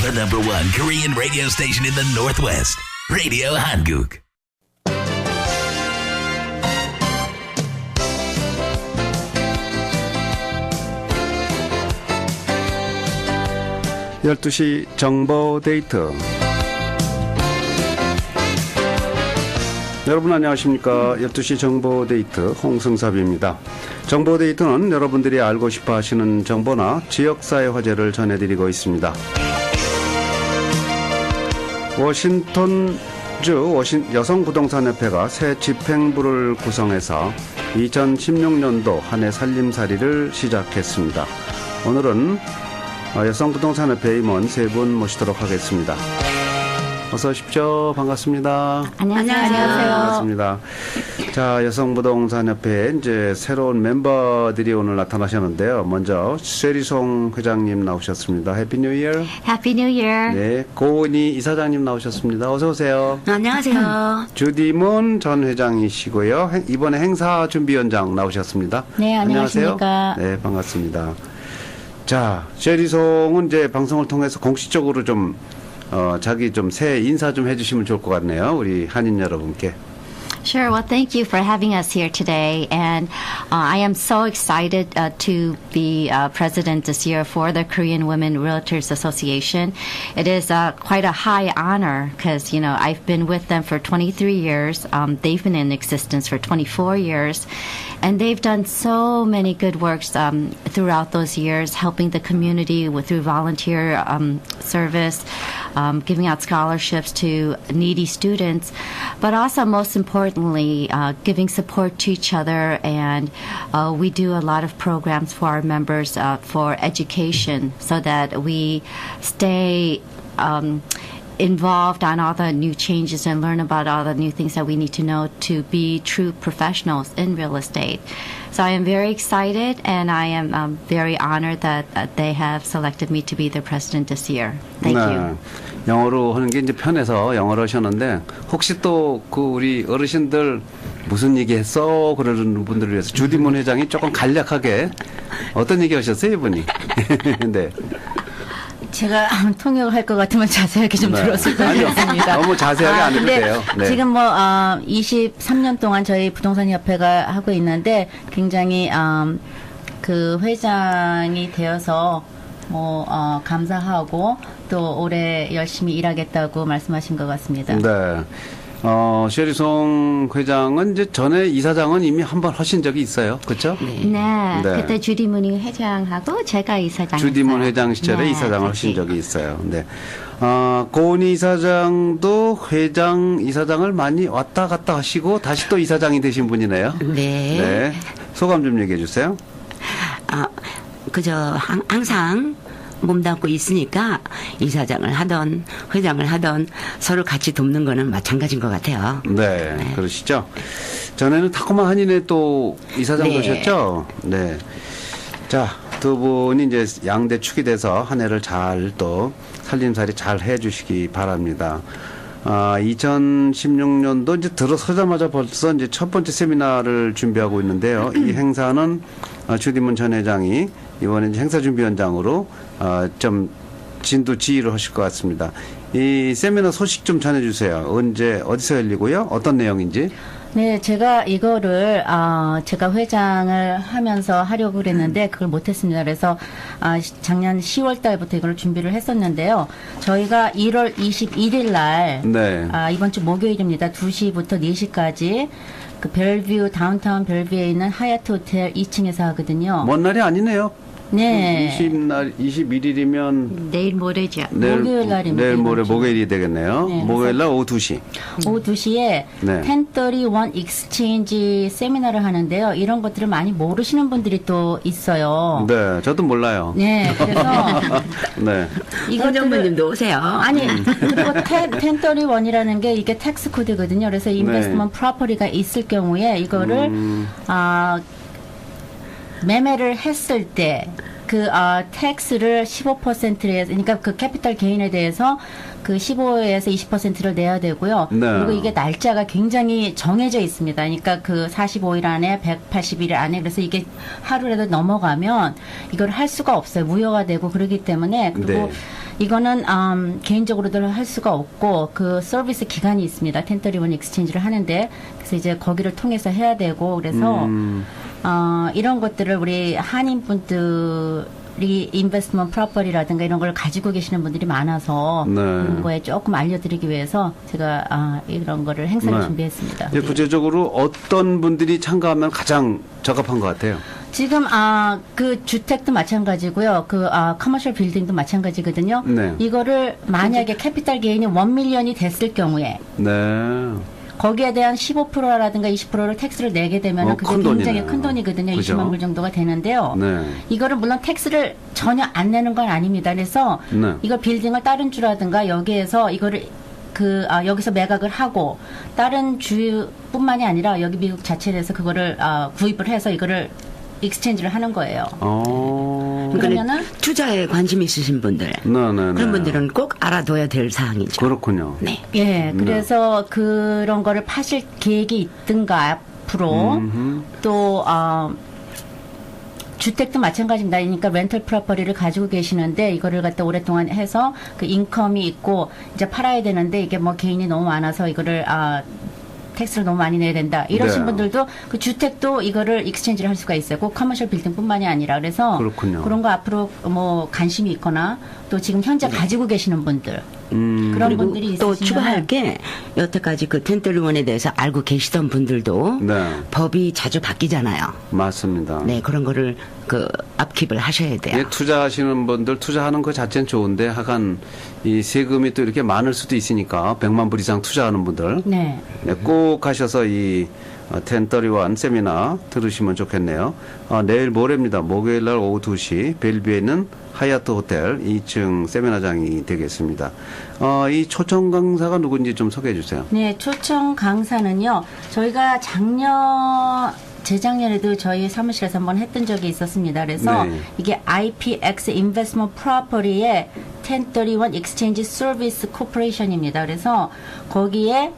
The number one Korean radio station in the Northwest. Radio Hanguk. 열두 시 정보 데이트. 여러분 안녕하십니까. 12시 정보 데이트 홍승섭입니다. 정보 데이트는 여러분들이 알고 싶어 하시는 정보나 지역사회 화제를 전해드리고 있습니다. 워싱턴주 워신 여성부동산협회가 새 집행부를 구성해서 2016년도 한 해 살림살이를 시작했습니다. 오늘은 어, 여성부동산협회 임원 세 분 모시도록 하겠습니다. 어서 오십시오. 반갑습니다. 안녕하세요. 반갑습니다. 자, 여성부동산협회 이제 새로운 멤버들이 오늘 나타나셨는데요. 먼저 쉐리송 회장님 나오셨습니다. 해피 뉴 이어. Happy New Year. 네, 고은희 이사장님 나오셨습니다. 어서 오세요. 안녕하세요. 주디문 전 회장이시고요. 행- 이번에 행사 준비위원장 나오셨습니다. 네, 안녕하십니까. 네, 반갑습니다. 자, 쉐리송은 이제 방송을 통해서 공식적으로 좀 어, 자기 좀 새 인사 좀 해주시면 좋을 것 같네요. 우리 한인 여러분께. Sure. Well, thank you for having us here today. And uh, I am so excited uh, to be uh, president this year for the Korean Women Realtors Association. It is uh, quite a high honor because, you know, I've been with them for 23 years. Um, they've been in existence for 24 years. And they've done so many good works um, throughout those years, helping the community with through volunteer um, service, um, giving out scholarships to needy students, but also most importantly, uh, giving support to each other. And uh, we do a lot of programs for our members uh, for education, so that we stay. Um, involved on all the new changes and learn about all the new things that we need to know to be true professionals in real estate. So I am very excited and I am um, very honored that uh, they have selected me to be their president this year. Thank you. 영어로 하는 게 이제 편해서 영어로 하셨는데 혹시 또 그 우리 어르신들 무슨 얘기 했어 그러는 분들을 위해서 주디문 회장이 조금 간략하게 어떤 얘기 하셨어요 이분이? 네. 제가 통역을 할것 같으면 자세하게 좀 네. 들었을 것 아니요. 같습니다. 너무 자세하게 안 해도 돼요. 네. 지금 뭐 어, 23년 동안 저희 부동산 협회가 하고 있는데 굉장히 음, 그 회장이 되어서 뭐 어, 감사하고 또 올해 열심히 일하겠다고 말씀하신 것 같습니다. 네. 어, 셰리송 회장은 이제 전에 이사장은 이미 한 번 하신 적이 있어요. 그렇죠? 네, 네. 그때 주디문희 회장하고 제가 이사장. 주디문 회장 시절에 네, 이사장을. 하신 적이 있어요. 네. 어, 고은희 이사장도 회장, 이사장을 많이 왔다 갔다 하시고 다시 또 이사장이 되신 분이네요. 네. 네. 소감 좀 얘기해 주세요. 아, 그저 항- 항상 몸담고 있으니까 이사장을 하던 회장을 하던 서로 같이 돕는 거는 마찬가지인 것 같아요. 네, 그러시죠. 전에는 타코마 한인회 또 이사장 네. 되셨죠? 네. 자, 두 분이 이제 양대 축이 돼서 한 해를 잘 또 살림살이 잘 해주시기 바랍니다. 아, 2016년도 이제 들어서자마자 벌써 이제 첫 번째 세미나를 준비하고 있는데요. 이 행사는 아, 주디문 전 회장이 이번에 이제 행사 준비위원장으로 아, 좀 진도 지휘를 하실 것 같습니다. 이 세미나 소식 좀 전해주세요. 언제 어디서 열리고요? 어떤 내용인지. 네, 제가 이거를 아 제가 회장을 하면서 하려고 그랬는데 그걸 못했습니다. 그래서 아 시- 작년 10월 달부터 이걸 준비를 했었는데요. 저희가 1월 21일 날 네. 아, 이번 주 목요일입니다. 2시부터 4시까지 그 벨뷰 다운타운 벨뷰에 있는 하얏트 호텔 2층에서 하거든요. 먼 날이 아니네요. 네. 20날 21일이면 내일 모레죠. 내일 목요일 날입니다, 내일 모레. 목요일이 되겠네요. 네, 목요일 날 오후 2시. 오후 2시에 네. 1031 익스체인지 세미나를 하는데요. 이런 것들을 많이 모르시는 분들이 또 있어요. 네, 저도 몰라요. 네, 그래서 네. 이정부님도 오세요. 아니 그리고 1031이라는 게 이게 텍스 코드거든요. 그래서 인베스트먼트 프로퍼리가 있을 경우에 이거를 음. 아 매매를 했을 때그 아, 텍스를 15%에 그러니까 그 캐피탈 게인에 대해서 그 15에서 20%를 내야 되고요. 네. 그리고 이게 날짜가 굉장히 정해져 있습니다. 그러니까 그 45일 안에 180일 안에 그래서 이게 하루라도 넘어가면 이걸 할 수가 없어요. 무효가 되고 그러기 때문에 그리고 네. 이거는 음, 개인적으로도 할 수가 없고 그 서비스 기간이 있습니다. 텐터리원 익스체인지를 하는데 그래서 이제 거기를 통해서 해야 되고 그래서 음. 어, 이런 것들을 우리 한인 분들이 인베스트먼트 프로퍼리라든가 이런 걸 가지고 계시는 분들이 많아서 네. 그런 거에 조금 알려드리기 위해서 제가 아, 이런 거를 행사를 네. 준비했습니다. 이제 구체적으로 어떤 분들이 참가하면 가장 적합한 것 같아요. 지금 아 그 주택도 마찬가지고요. 그아 커머셜 빌딩도 마찬가지거든요. 네. 이거를 만약에 캐피탈 게인이 원 밀리언이 됐을 경우에 네. 거기에 대한 15%라든가 20%를 텍스를 내게 되면 어, 그게 큰 굉장히 돈이네요. 큰 돈이거든요. 그죠? 20만 불 정도가 되는데요. 네. 이거를 물론 텍스를 전혀 안 내는 건 아닙니다. 그래서 네. 이걸 빌딩을 다른 주라든가 여기에서 이거를 그 아, 여기서 매각을 하고 다른 주뿐만이 아니라 여기 미국 자체에서 그거를 아, 구입을 해서 이거를 익스체인지를 하는 거예요. 어. 그러니까 투자에 관심 있으신 분들 네네네. 그런 분들은 꼭 알아둬야 될 사항이죠. 그렇군요. 네. 예, 그래서 그런 거를 파실 계획이 있든가 앞으로 음흠. 또 어, 주택도 마찬가지입니다. 그러니까 렌털 프로퍼리를 가지고 계시는데 이거를 갖다 오랫동안 해서 그 인컴이 있고 이제 팔아야 되는데 이게 뭐 개인이 너무 많아서 이거를 아 텍스를 너무 많이 내야 된다. 이러신 네. 분들도 그 주택도 이거를 익스체인지를 할 수가 있어요. 꼭 커머셜 빌딩뿐만이 아니라 그래서 그렇군요. 그런 거 앞으로 뭐 관심이 있거나 또 지금 현재 가지고 계시는 분들 음. 그런 그리고 분들이 또 있으시면 추가할 게 여태까지 그 텐트리원에 대해서 알고 계시던 분들도 네. 법이 자주 바뀌잖아요. 맞습니다. 네 그런 거를 그 앞킵을 하셔야 돼요. 예, 투자하시는 분들 투자하는 것 자체는 좋은데 하간 이 세금이 또 이렇게 많을 수도 있으니까 100만 불 이상 투자하는 분들 네. 네, 꼭 가셔서 이 텐터리원 세미나 들으시면 좋겠네요. 아, 내일 모레입니다. 목요일 날 오후 2시 벨뷰에 있는 하얏트 호텔 2층 세미나장이 되겠습니다. 어, 이 초청 강사가 누군지 좀 소개해 주세요. 네, 초청 강사는요. 저희가 작년 재작년에도 저희 사무실에서 한번 했던 적이 있었습니다. 그래서 네. 이게 IPX Investment Property의 1031 Exchange Service Corporation입니다. 그래서 거기에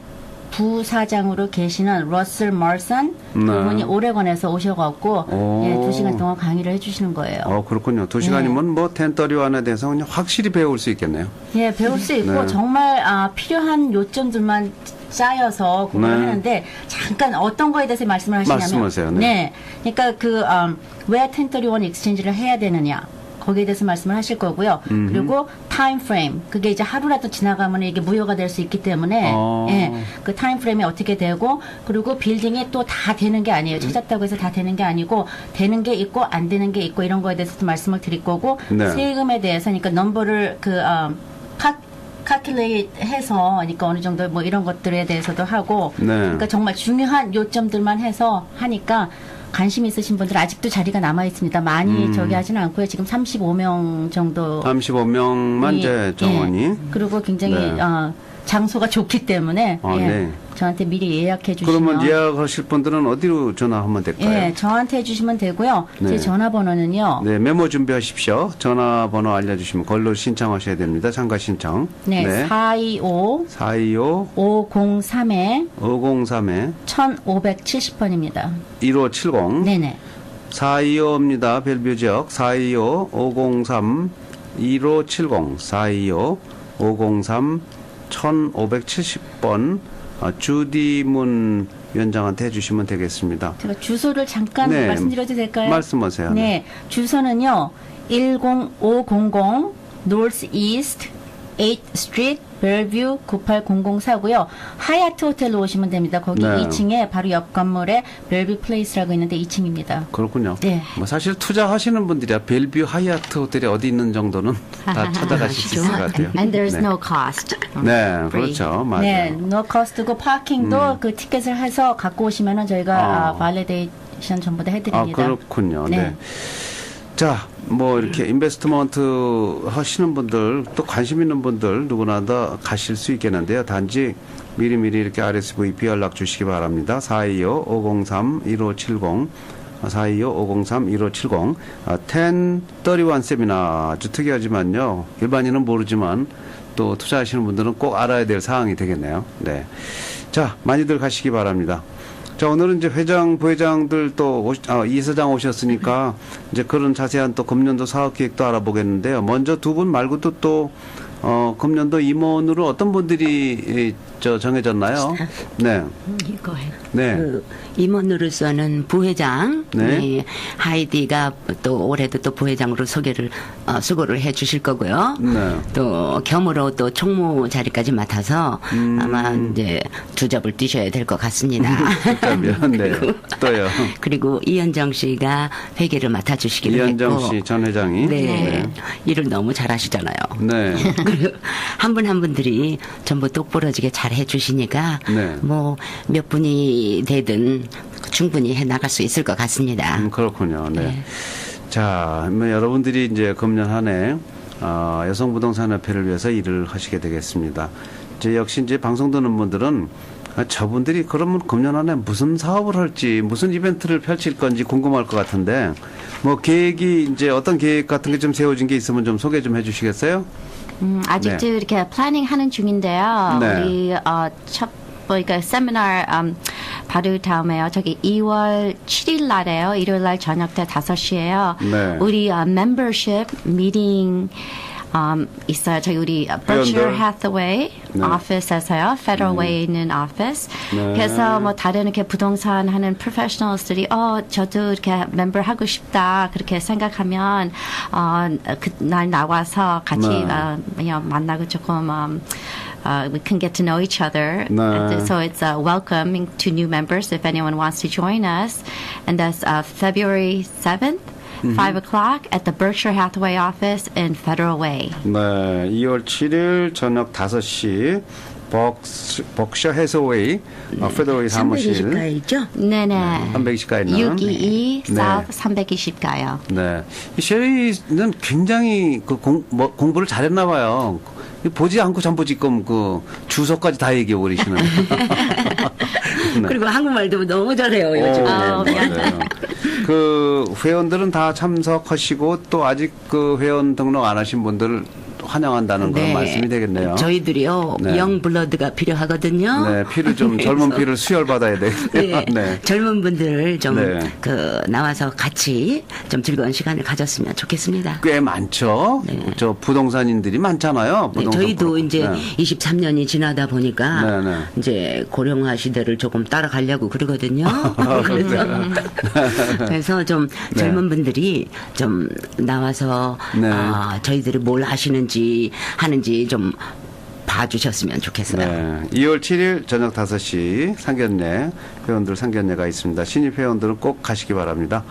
부사장으로 계시는 러셀 멀선 네. 그분이 오레곤에서 오셔갖고 오. 예, 두 시간 동안 강의를 해주시는 거예요. 어, 그렇군요. 두 시간이면 뭐 텐터리원에 대해서 그냥 확실히 배울 수 있겠네요. 예, 배울 수 있고 네. 정말 아, 필요한 요점들만 짜여서 그걸 네. 하는데 잠깐 어떤 거에 대해서 말씀을 하시냐면 말씀하세요. 네. 그러니까 그 음, 왜 텐터리원 익스체인지를 해야 되느냐 거기에 대해서 말씀을 하실 거고요. 그리고 타임 프레임 그게 이제 하루라도 지나가면 이게 무효가 될 수 있기 때문에 어. 예, 그 타임 프레임이 어떻게 되고 그리고 빌딩이 또 다 되는 게 아니에요. 찾았다고 해서 다 되는 게 아니고 되는 게 있고 안 되는 게 있고 이런 거에 대해서도 말씀을 드릴 거고 네. 세금에 대해서 그러니까 넘버를 그 어, 카 카큘레이트 해서 그러니까 어느 정도 뭐 이런 것들에 대해서도 하고 네. 그러니까 정말 중요한 요점들만 해서 하니까 관심 있으신 분들 아직도 자리가 남아 있습니다. 많이 음. 저기 하지는 않고요. 지금 35명 정도 35명만 이제 정원이 예. 그리고 굉장히 네. 어, 장소가 좋기 때문에 아, 예. 네. 저한테 미리 예약해 주시면 그러면 예약하실 분들은 어디로 전화하면 될까요? 예, 저한테 해 주시면 되고요. 네. 제 전화번호는요. 네, 메모 준비하십시오. 전화번호 알려주시면 걸로 신청하셔야 됩니다. 참가 신청. 네, 425 425 503에 503에 1570번입니다. 1570 네네. 425입니다. 벨뷰 지역 425 503 1570 425 503 1570번 어, 주디문 위원장한테 해주시면 되겠습니다. 제가 주소를 잠깐 네. 말씀드려도 될까요? 말씀하세요. 네. 주소는요. 10500 North East 8th Street 벨뷰 98004고요. 하얏트 호텔로 오시면 됩니다. 거기 네. 2층에 바로 옆 건물에 벨뷰 플레이스라고 있는데 2층입니다. 그렇군요. 네. 뭐 사실 투자하시는 분들이야 벨뷰 하얏트 호텔이 어디 있는 정도는 다 찾아가실 수 있을 것 같아요. And there's 네. no cost. 네. 그렇죠. 맞아요. 음. 네, 노 커스트고 파킹도 그 티켓을 해서 갖고 오시면은 저희가 아. 아, 발레데이션 전부 다 아, 해드립니다. 그렇군요. 네. 네. 자, 뭐 이렇게 인베스트먼트 하시는 분들 또 관심 있는 분들 누구나 다 가실 수 있겠는데요. 단지 미리미리 이렇게 RSVP 연락 주시기 바랍니다. 425 503 1570 425-503-1570 아, 1031 세미나 아주 특이하지만요. 일반인은 모르지만 또 투자하시는 분들은 꼭 알아야 될 사항이 되겠네요. 네. 자, 많이들 가시기 바랍니다. 자, 오늘은 이제 회장, 부회장들 또, 오시, 아, 이사장 오셨으니까 이제 그런 자세한 또 금년도 사업 기획도 알아보겠는데요. 먼저 두 분 말고도 또, 어, 금년도 임원으로 어떤 분들이 이, 저 정해졌나요? 네. Go ahead. 네. 그 임원으로서는 부회장 네. 네, 하이디가 또 올해도 또 부회장으로 소개를 어, 수고를 해 주실 거고요. 네. 또 겸으로 또 총무 자리까지 맡아서 음. 아마 이제 두 잡을 뛰셔야 될 것 같습니다. 그러면 네. 또요. 그리고 이현정 씨가 회계를 맡아 주시기로 이현정 했고 씨전 회장이. 네. 일을 너무 잘하시잖아요. 네. 그리고 한분한 분들이 전부 똑부러지게 잘 해주시니까 네. 뭐몇 분이 되든 충분히 해 나갈 수 있을 것 같습니다. 음, 그렇군요. 네. 네. 자, 뭐 여러분들이 이제 금년 한해 어, 여성부동산협회를 위해서 일을 하시게 되겠습니다. 이제 역시 이제 방송 듣는 분들은 아, 저분들이 그러면 금년 한해 무슨 사업을 할지 무슨 이벤트를 펼칠 건지 궁금할 것 같은데 뭐 계획이 이제 어떤 계획 같은 게 좀 세워진 게 있으면 좀 소개 좀 해주시겠어요? 음, 아직도 네. 이렇게 플래닝 하는 중인데요. 네. 우리 어, 첫 그러니까 세미나 음, 바로 다음에요. 저기 2월 7일 날에요. 일요일 날 저녁 때 5시에요. 네. 우리 어, membership 미팅 음, 있어요. 저희 우리 Berkshire 회원들. Hathaway 네. 오피스에서요. Federal Way 있는 오피스. 네. 그래서 뭐 다른 이렇게 부동산 하는 프로페셔널들이 어 저도 이렇게 멤버 하고 싶다 그렇게 생각하면 어 그날 나와서 같이 네. 어, 그냥 만나고 조금 um, uh, we can get to know each other. 네. And So it's uh, welcoming to new members if anyone wants to join us. And that's uh, February 7th, 5 o'clock at the Berkshire Hathaway office in Federal Way. 네, 2월 7일 저녁 5시 벅스, 벅셔 해서웨이 어, 페더웨이 사무실 320가이죠? 네네. 320가에 있는 622 네. South 320가요. 네. 이 셰리는 굉장히 그 공, 뭐, 공부를 잘했나 봐요. 보지 않고 전부 지금 그 주소까지 다 얘기해 버리시는. 네. 그리고 한국말도 너무 잘해요 요즘. 오, 아, 맞아요. 그 회원들은 다 참석하시고 또 아직 그 회원 등록 안 하신 분들 환영한다는 그런 말씀이 되겠네요. 저희들이요 네. 영 블러드가 필요하거든요. 네, 피를 좀 젊은 피를 수혈 받아야 되겠네요. 네, 네. 젊은 분들 좀 네. 그 나와서 같이 좀 즐거운 시간을 가졌으면 좋겠습니다. 꽤 많죠. 저 부동산인들이 많잖아요. 네, 부동산 저희도 프로- 이제 네. 23년이 지나다 보니까 네, 네. 이제 고령화 시대를 조금 따라가려고 그러거든요. 그래서, 그래서 좀 네. 젊은 분들이 좀 나와서 네. 아, 저희들이 뭘 하시는지 하는지 좀 봐주셨으면 좋겠어요. 네. 2월 7일 저녁 5시 상견례 회원들 상견례가 있습니다. 신입 회원들은 꼭 가시기 바랍니다.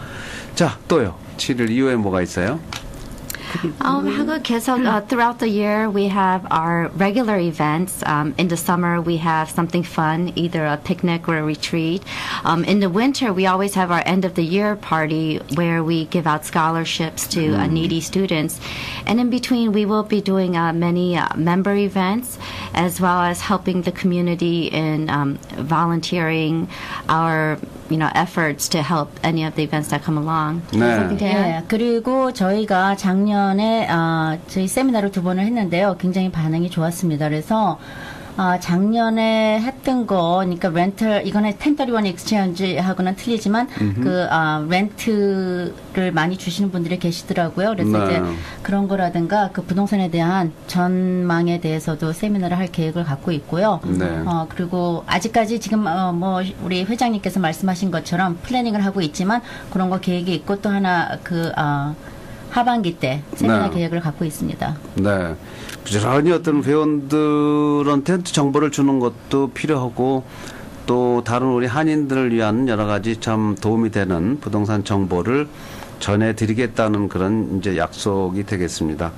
자, 또요. 7일 이후에 뭐가 있어요? Um, 하고 계속 uh, throughout the year we have our regular events. Um, in the summer we have something fun, either a picnic or a retreat. Um, in the winter we always have our end of the year party where we give out scholarships to uh, needy students. And in between we will be doing uh, many uh, member events as well as helping the community in um, volunteering our you know efforts to help any of the events that come along. 네. 예, 그리고 저희가 작년에 아, 저희 세미나를 두 번을 했는데요. 굉장히 반응이 좋았습니다. 그래서 아, 작년에 했던 거, 그러니까 렌털, 이거는 1031 익스체인지하고는 틀리지만 그 아, 렌트를 많이 주시는 분들이 계시더라고요. 그래서 네. 이제 그런 거라든가 그 부동산에 대한 전망에 대해서도 세미나를 할 계획을 갖고 있고요. 네. 어, 그리고 아직까지 지금 어, 뭐 우리 회장님께서 말씀하신 것처럼 플래닝을 하고 있지만 그런 거 계획이 있고 또 하나 그 어, 하반기 때 세미나 네. 계획을 갖고 있습니다. 네. 부지런히 어떤 회원들한테 정보를 주는 것도 필요하고 또 다른 우리 한인들을 위한 여러 가지 참 도움이 되는 부동산 정보를 전해드리겠다는 그런 이제 약속이 되겠습니다.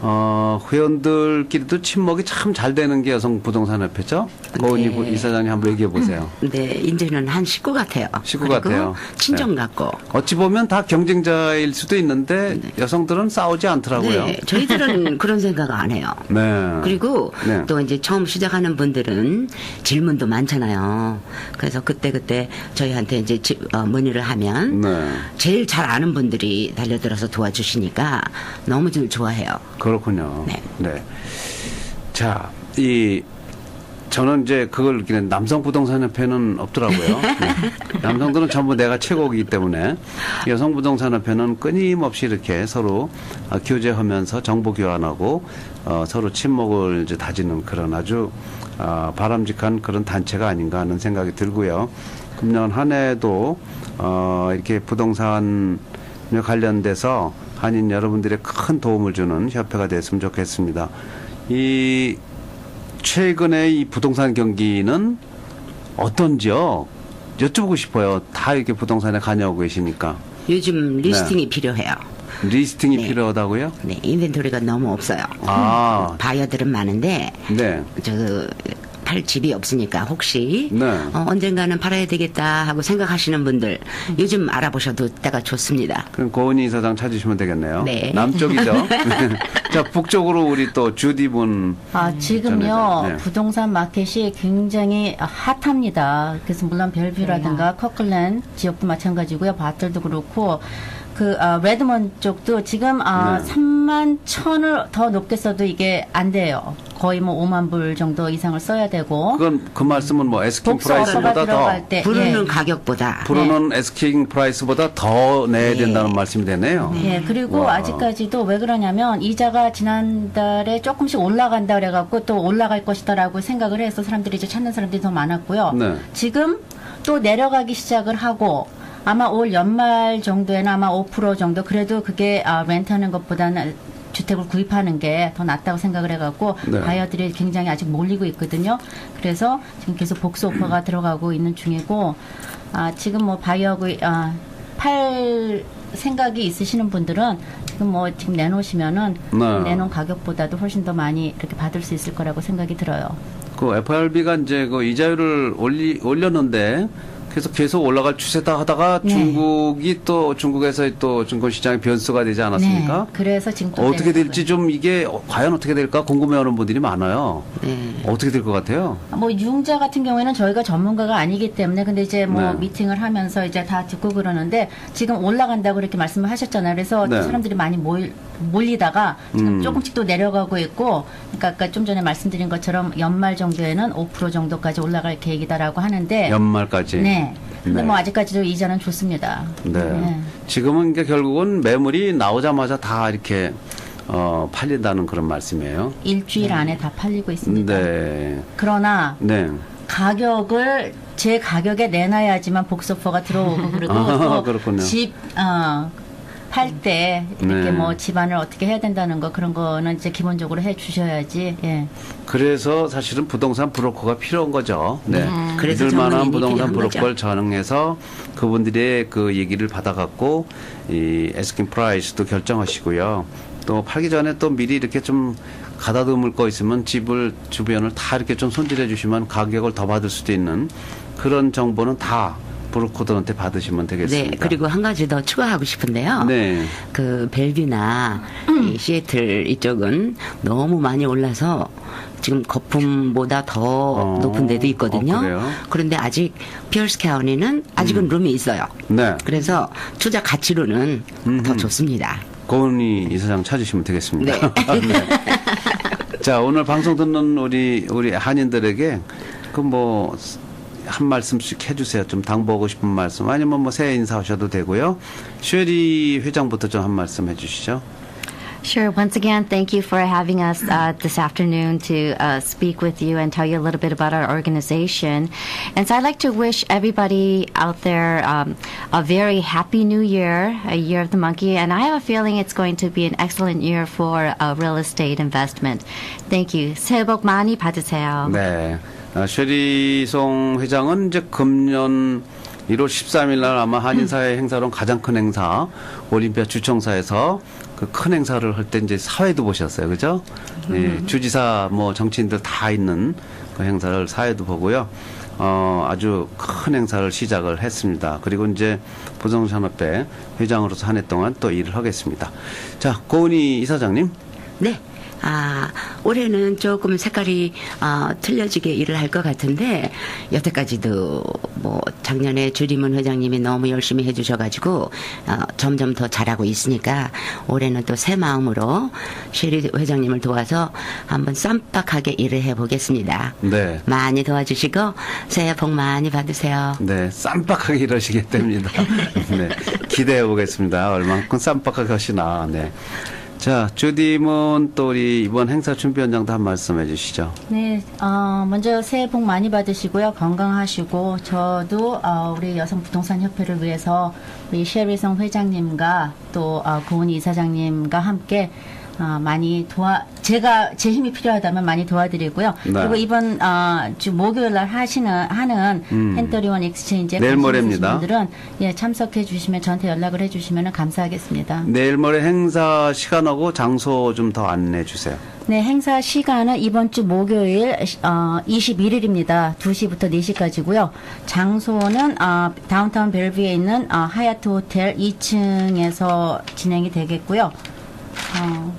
어, 회원들끼리도 친목이 참 잘 되는 게 여성 부동산 협회죠. 고은희 네. 부- 이사장님 한번 얘기해 보세요. 네, 이제는 한 식구 같아요. 식구 같아요. 친정 네. 같고. 어찌 보면 다 경쟁자일 수도 있는데 여성들은 싸우지 않더라고요. 네, 저희들은 그런 생각 안 해요. 네. 그리고 네. 또 이제 처음 시작하는 분들은 질문도 많잖아요. 그래서 그때 그때 저희한테 이제 지- 어, 문의를 하면 네. 제일 잘 아는 분들이 달려들어서 도와주시니까 너무 좀 좋아해요. 그렇군요. 네. 자, 이 저는 이제 그걸 느끼는 남성 부동산 협회는 없더라고요. 네. 남성들은 전부 내가 최고이기 때문에 여성 부동산 협회는 끊임없이 이렇게 서로 어, 교제하면서 정보 교환하고 어, 서로 친목을 이제 다지는 그런 아주 어, 바람직한 그런 단체가 아닌가 하는 생각이 들고요. 금년 한 해도 어, 이렇게 부동산 관련돼서 한인 여러분들의 큰 도움을 주는 협회가 됐으면 좋겠습니다. 이 최근에 이 부동산 경기는 어떤지요? 여쭤보고 싶어요. 다 이렇게 부동산에 관여하고 계시니까 요즘 리스팅이 필요해요. 리스팅이 네. 필요하다고요? 네, 인벤토리가 너무 없어요. 아, 바이어들은 많은데 네. 저 팔 집이 없으니까 혹시 네. 어, 언젠가는 팔아야 되겠다 하고 생각하시는 분들 요즘 알아보셔도 때가 좋습니다. 그럼 고은희 이사장 찾으시면 되겠네요. 네. 남쪽이죠. 자, 북쪽으로 우리 또 주디분 아, 지금요, 네. 부동산 마켓이 굉장히 핫합니다. 그래서 물론 벨뷰라든가 커클랜 지역도 마찬가지고요. 바틀도 그렇고, 그, 아, 레드먼 쪽도 지금, 아, 네. 3만 천을 더 높게 써도 이게 안 돼요. 거의 뭐 5만 불 정도 이상을 써야 되고. 그건 그 말씀은 뭐 에스킹 프라이스보다 더 들어갈 때. 부르는 예. 가격보다 부르는 에스킹 프라이스보다 더 내야 된다는 말씀이 되네요. 예, 그리고 와. 아직까지도 왜 그러냐면 이자가 지난달에 조금씩 올라간다 그래갖고 또 올라갈 것이다라고 생각을 해서 사람들이 이제 찾는 사람들이 더 많았고요. 네. 지금 또 내려가기 시작을 하고 아마 올 연말 정도에는 아마 5% 정도 그래도 그게 아, 렌트하는 것보다는 주택을 구입하는 게 더 낫다고 생각을 해갖고 네. 바이어들이 굉장히 아직 몰리고 있거든요. 그래서 지금 계속 복수 오퍼가 들어가고 있는 중이고 아, 지금 뭐 바이어고 아, 팔 생각이 있으시는 분들은 지금 뭐 지금 내놓으시면은 네. 내놓은 가격보다도 훨씬 더 많이 이렇게 받을 수 있을 거라고 생각이 들어요. 그 FRB가 이제 그 이자율을 올리 올렸는데 계속 계속 올라갈 추세다 하다가 네. 중국이 또 중국에서 또 증권시장의 변수가 되지 않았습니까? 네. 그래서 지금 또 어떻게 될지 좀 이게 어, 과연 어떻게 될까 궁금해하는 분들이 많아요. 네. 어떻게 될 것 같아요? 뭐 유흥자 같은 경우에는 저희가 전문가가 아니기 때문에 근데 이제 뭐 네. 미팅을 하면서 이제 다 듣고 그러는데 지금 올라간다고 이렇게 말씀을 하셨잖아요. 그래서 네. 사람들이 많이 몰, 몰리다가 음. 조금씩 또 내려가고 있고 그러니까 아까 좀 전에 말씀드린 것처럼 연말 정도에는 5% 정도까지 올라갈 계획이다라고 하는데 연말까지. 네. 근데 네. 뭐 아직까지도 이자는 좋습니다. 네. 지금은 이게 결국은 매물이 나오자마자 다 이렇게 어, 팔린다는 그런 말씀이에요. 일주일 안에 다 팔리고 있습니다. 네. 그러나 네. 가격을 제 가격에 내놔야지만 복소포가 들어오고 그리고 아, 그렇군요. 또집 어, 팔 때 이렇게 네. 뭐 집안을 어떻게 해야 된다는 거 그런 거는 이제 기본적으로 해 주셔야지. 예. 그래서 사실은 부동산 브로커가 필요한 거죠. 네. 그래서 믿을 만한 부동산 브로커를 전응해서 그분들의 그 얘기를 받아갖고 이 에스킨 프라이스도 결정하시고요. 또 팔기 전에 또 미리 이렇게 좀 가다듬을 거 있으면 집을 주변을 다 이렇게 좀 손질해 주시면 가격을 더 받을 수도 있는 그런 정보는 다 브로커들한테 받으시면 되겠습니다. 네, 그리고 한 가지 더 추가하고 싶은데요. 네. 그 벨뷰나 음. 이 시애틀 이쪽은 너무 많이 올라서 지금 거품보다 더 어, 높은 데도 있거든요. 어, 그래요? 그런데 아직 피어스 카운티는 아직은 룸이 있어요. 네. 그래서 투자 가치로는 더 음흠. 좋습니다. 고은희 이사장 찾으시면 되겠습니다. 네. 자 오늘 방송 듣는 우리 우리 한인들에게 그뭐 한 말씀씩 해주세요. 좀 당부하고 싶은 말씀 아니면 뭐 새해 인사하셔도 되고요. 쉐리 회장부터 좀 한 말씀 해주시죠. Sure. Once again, thank you for having us uh, this afternoon to uh, speak with you and tell you a little bit about our organization. And so I'd like to wish everybody out there um, a very happy new year, a year of the monkey. And I have a feeling it's going to be an excellent year for uh, real estate investment. Thank you. 새해 복 많이 받으세요. 네. 어, 쉐리송 회장은 이제 금년 1월 13일 날 아마 한인사회 행사론 가장 큰 행사 올림피아 주청사에서 그 큰 행사를 할 때 이제 사회도 보셨어요. 그죠? 예, 주지사 뭐 정치인들 다 있는 그 행사를 사회도 보고요. 어, 아주 큰 행사를 시작을 했습니다. 그리고 이제 부동산협회 회장으로서 한 해 동안 또 일을 하겠습니다. 자, 고은희 이사장님. 네. 아, 올해는 조금 색깔이 어, 틀려지게 일을 할 것 같은데 여태까지도 뭐 작년에 주리문 회장님이 너무 열심히 해주셔가지고 어, 점점 더 잘하고 있으니까 올해는 또 새 마음으로 셰리 회장님을 도와서 한번 쌈박하게 일을 해보겠습니다. 네. 많이 도와주시고 새해 복 많이 받으세요. 네, 쌈박하게 이러시게 됩니다. 네, 기대해 보겠습니다. 얼만큼 쌈박하게 하시나. 네. 자, 주디문 또 우리 이번 행사 준비원장도 한 말씀 해주시죠. 네, 어, 먼저 새해 복 많이 받으시고요. 건강하시고, 저도, 어, 우리 여성 부동산 협회를 위해서 우리 셰리성 회장님과 또, 어, 고은희 이사장님과 함께 어, 많이 도와, 제가, 제 힘이 필요하다면 많이 도와드리고요. 네. 그리고 이번, 어, 주 목요일 날 하시는, 하는 음. 펜터리원 익스체인지에 내일 모레입니다. 분들은, 예, 참석해 주시면, 저한테 연락을 해 주시면 감사하겠습니다. 내일 모레 행사 시간하고 장소 좀 더 안내해 주세요. 네, 행사 시간은 이번 주 목요일 어, 21일입니다. 2시부터 4시까지고요. 장소는 어, 다운타운 벨뷰에 있는 어, 하얏트 호텔 2층에서 진행이 되겠고요. 어,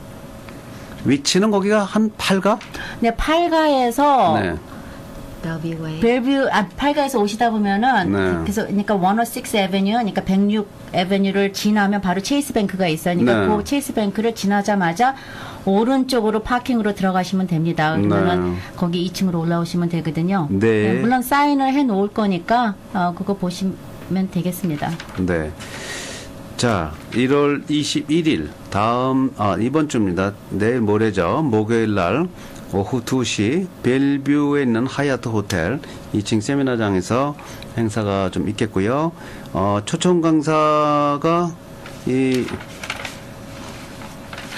위치는 거기가 한 8가? 네, 8가에서 네. 벨뷰 아 8가에서 오시다 보면은 네. 그래서 그러니까 106 에베뉴 그러니까 106 에베뉴를 지나면 바로 체이스 뱅크가 있어요. 그러니까 네. 그 체이스 뱅크를 지나자마자 오른쪽으로 파킹으로 들어가시면 됩니다. 그러면은 네. 거기 2층으로 올라오시면 되거든요. 네. 물론 사인을 해 놓을 거니까 어 그거 보시면 되겠습니다. 네. 자, 1월 21일 다음 아, 이번 주입니다. 내일 모레죠. 목요일 날 오후 2시 벨뷰에 있는 하얏트 호텔 2층 세미나장에서 행사가 좀 있겠고요. 어, 초청 강사가 이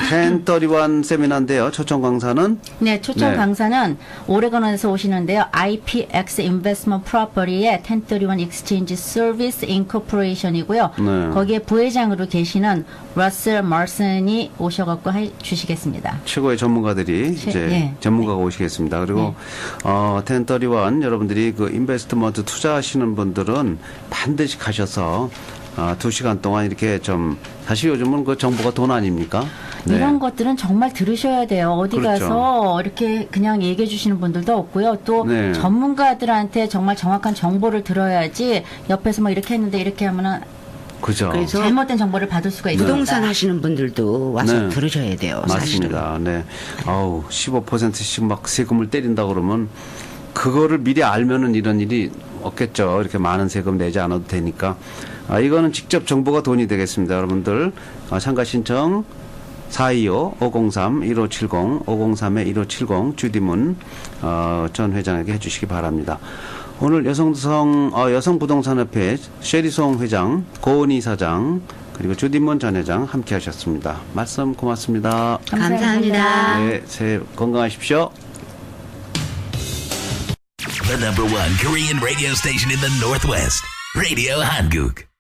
1031 세미나인데요. 초청 강사는 네, 초청 네. 강사는 오레곤에서 오시는데요. IPX Investment Property의 1031 Exchange Service Incorporation이고요. 네. 거기에 부회장으로 계시는 러셀 마슨이 오셔갖고 해 주시겠습니다. 최고의 전문가들이 최- 이제 예. 전문가가 오시겠습니다. 그리고 어, 텐더리원 여러분들이 그 인베스트먼트 투자하시는 분들은 반드시 가셔서 아, 두 시간 동안 이렇게 좀 사실 요즘은 그 정보가 돈 아닙니까? 네. 이런 것들은 정말 들으셔야 돼요. 어디 그렇죠. 가서 이렇게 그냥 얘기해 주시는 분들도 없고요. 또 네. 전문가들한테 정말 정확한 정보를 들어야지 옆에서 뭐 이렇게 했는데 이렇게 하면은 그죠. 그래서 잘못된 정보를 받을 수가 있습니다. 부동산 하시는 분들도 와서 네. 들으셔야 돼요. 사실은. 맞습니다. 네. 아우, 15%씩 막 세금을 때린다 그러면 그거를 미리 알면은 이런 일이 없겠죠. 이렇게 많은 세금 내지 않아도 되니까. 아, 이거는 직접 정보가 돈이 되겠습니다. 여러분들, 아, 참가 신청 425-503-1570, 503-1570 주디문, 어, 전 회장에게 해주시기 바랍니다. 오늘 여성성, 어, 여성부동산협회 쉐리송 회장, 고은희 사장, 그리고 주디문 전 회장 함께 하셨습니다. 말씀 고맙습니다. 감사합니다. 네, 새해 건강하십시오. The number one Korean radio station in the Northwest. Radio Hanguk.